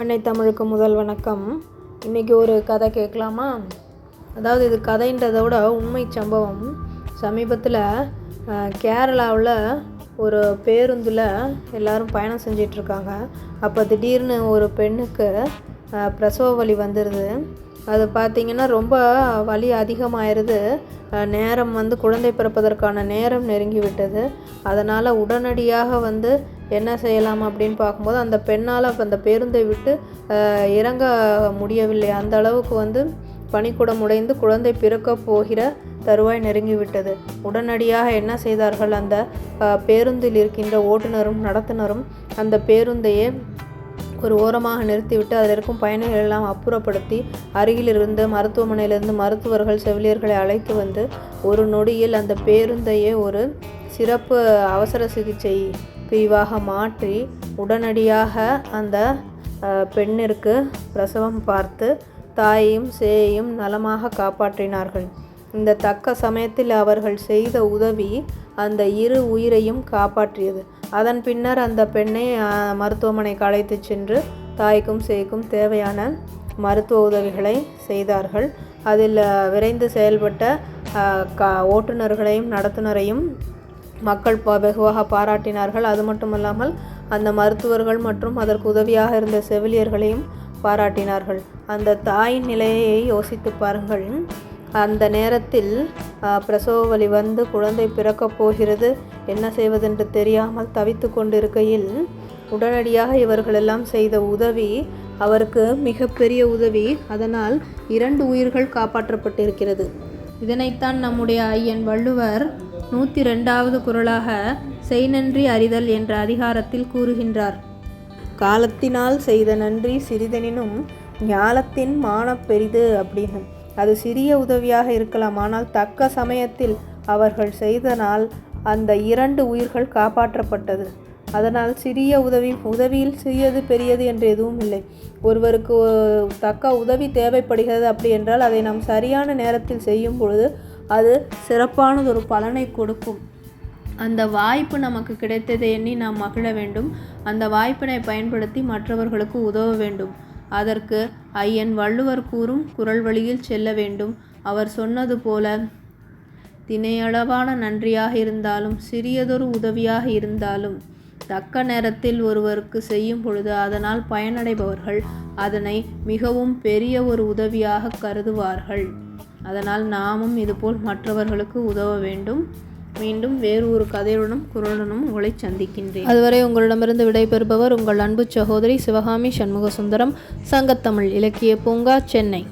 அன்னை தமிழுக்கு முதல் வணக்கம். இன்றைக்கி ஒரு கதை கேட்கலாமா? அதாவது இது கதைன்றதை விட உண்மை சம்பவம். சமீபத்தில் கேரளாவில் ஒரு பேருந்தில் எல்லோரும் பயணம் செஞ்சிட்ருக்காங்க. அப்போ திடீர்னு ஒரு பெண்ணுக்கு பிரசவ வலி வந்துடுது அது பார்த்திங்கன்னா ரொம்ப வலி அதிகமாயிருது. நேரம் வந்து குழந்தை பிறப்பதற்கான நேரம் நெருங்கி விட்டது அதனால் உடனடியாக வந்து என்ன செய்யலாம் அப்படின்னு பார்க்கும்போது அந்த பெண்ணால் அந்த பேருந்தை விட்டு இறங்க முடியவில்லை. அந்த அளவுக்கு வந்து பனிக்குடம் உடைந்து குழந்தை பிறக்க போகிற தருவாய் நெருங்கிவிட்டது. உடனடியாக என்ன செய்தார்கள்? அந்த பேருந்தில் இருக்கின்ற ஓட்டுநரும் நடத்துனரும் அந்த பேருந்தையே ஒரு ஓரமாக நிறுத்திவிட்டு அதில் இருக்கும் பயணிகள் எல்லாம் அப்புறப்படுத்தி அருகில் இருந்த மருத்துவமனையிலிருந்து மருத்துவர்கள் செவிலியர்களை அழைத்து வந்து ஒரு நொடியில் அந்த பேருந்தையே ஒரு சிறப்பு அவசர சிகிச்சை பிரிவாக மாற்றி உடனடியாக அந்த பெண்ணிற்கு பிரசவம் பார்த்து தாயையும் சேயையும் நலமாக காப்பாற்றினார்கள். இந்த தக்க சமயத்தில் அவர்கள் செய்த உதவி அந்த இரு உயிரையும் காப்பாற்றியது. அதன் பின்னர் அந்த பெண்ணை மருத்துவமனைக்கு அழைத்து சென்று தாய்க்கும் சேய்க்கும் தேவையான மருத்துவ உதவிகளை செய்தார்கள். அதில் விரைந்து செயல்பட்ட க ஓட்டுநர்களையும் நடத்துனரையும் மக்கள் ப வெகுவாக பாராட்டினார்கள். அது மட்டுமல்லாமல் அந்த மருத்துவர்கள் மற்றும் அதற்கு உதவியாக இருந்த செவிலியர்களையும் பாராட்டினார்கள். அந்த தாயின் நிலையை யோசித்து பாருங்கள். அந்த நேரத்தில் பிரசவ வலி வந்து குழந்தை பிறக்கப் போகிறது. என்ன செய்வதென்று தெரியாமல் தவித்து கொண்டிருக்கையில் உடனடியாக இவர்களெல்லாம் செய்த உதவி அவருக்கு மிகப்பெரிய உதவி அதனால் இரண்டு உயிர்கள் காப்பாற்றப்பட்டிருக்கிறது. இதனைத்தான் நம்முடைய ஐயன் வள்ளுவர் நூற்றி ரெண்டாவது குரலாக செய்நன்றி அறிதல் என்ற அதிகாரத்தில் கூறுகின்றார். காலத்தினால் செய்த நன்றி சிறிதெனினும் ஞாலத்தின் மானப் பெரிது அப்படின்னு. அது சிறிய உதவியாக இருக்கலாம். ஆனால் தக்க சமயத்தில் அவர்கள் செய்தனால் அந்த இரண்டு உயிர்கள் காப்பாற்றப்பட்டது. அதனால் சிறிய உதவி உதவியில் சிறியது பெரியது என்று எதுவும் இல்லை. ஒருவருக்கு தக்க உதவி தேவைப்படுகிறது அப்படி என்றால் அதை நாம் சரியான நேரத்தில் செய்யும் பொழுது அது சிறப்பானதொரு பலனை கொடுக்கும். அந்த வாய்ப்பு நமக்கு கிடைத்ததை எண்ணி நாம் மகிழ வேண்டும். அந்த வாய்ப்பினை பயன்படுத்தி மற்றவர்களுக்கு உதவ வேண்டும். அதற்கு ஐயன் வள்ளுவர் கூறும் குரல் வழியில் செல்ல வேண்டும். அவர் சொன்னது போல தினையளவான நன்றியாக இருந்தாலும் சிறியதொரு உதவியாக இருந்தாலும் தக்க நேரத்தில் ஒருவருக்கு செய்யும் பொழுது அதனால் பயனடைபவர்கள் அதனை மிகவும் பெரிய ஒரு உதவியாக கருதுவார்கள். அதனால் நாமும் இதுபோல் மற்றவர்களுக்கு உதவ வேண்டும். மீண்டும் வேறு ஒரு கதையுடனும் குரலுடனும் உங்களை சந்திக்கின்றேன். அதுவரை உங்களிடமிருந்து விடைபெறுபவர் உங்கள் அன்பு சகோதரி சிவகாமி சண்முக சுந்தரம் சங்கத்தமிழ் இலக்கிய பூங்கா சென்னை.